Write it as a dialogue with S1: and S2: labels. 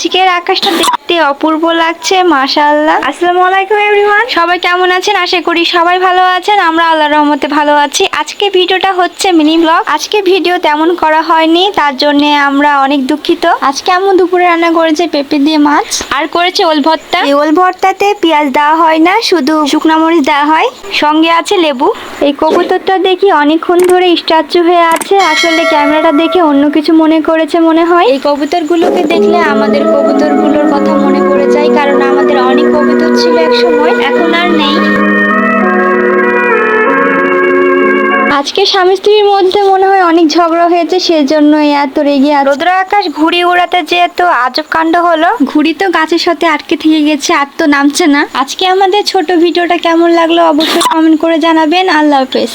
S1: আজকের আকাশটা দেখতে অপূর্ব লাগছে মাশাআল্লাহ। আসসালামু আলাইকুম এভরিওয়ান সবাই কেমন আছেন? আশা করি সবাই ভালো আছেন। আমরা আল্লাহর রহমতে ভালো আছি। আজকে ভিডিওটা হচ্ছে মিনি ব্লগ। আজকে ভিডিও তেমন করা হয়নি তার জন্য আমরা অনেক দুঃখিত। আজকে আম্মু দুপুরে রান্না করেছে পেঁপে দিয়ে মাছ। আর করেছে ওল ভর্তা। এই ওল ভর্তাতে পেঁয়াজ দেওয়া হয় না শুধু শুকনো মরিচ দেওয়া হয়। সঙ্গে আছে লেবু। এই কবুতরটা দেখি অনেকক্ষণ ধরে স্ট্যাচু হয়ে আছে। আসলে ক্যামেরাটা দেখে অন্য কিছু মনে করেছে মনে হয়। এই কবুতরগুলোকে দেখলে আমাদের কবুতরগুলোর কথা মনে পড়ে যায় কারণ আমাদের অনেক কবুতর ছিল এক সময় এখন আর নেই। আজকে স্বামী স্ত্রীর মধ্যে মনে হয় অনেক ঝগড়া হয়েছে সেজন্য এত রেগে রোদ্র আকাশ ঘুড়ি উড়াতে যেহেতু আজব কাণ্ড হলো। ঘুড়ি তো গাছের সাথে আটকে থেকে গেছে আর তো নামছে না। আজকে আমাদের ছোট ভিডিওটা কেমন লাগল অবশ্যই কমেন্ট করে জানাবেন। আল্লাহ হাফেজ।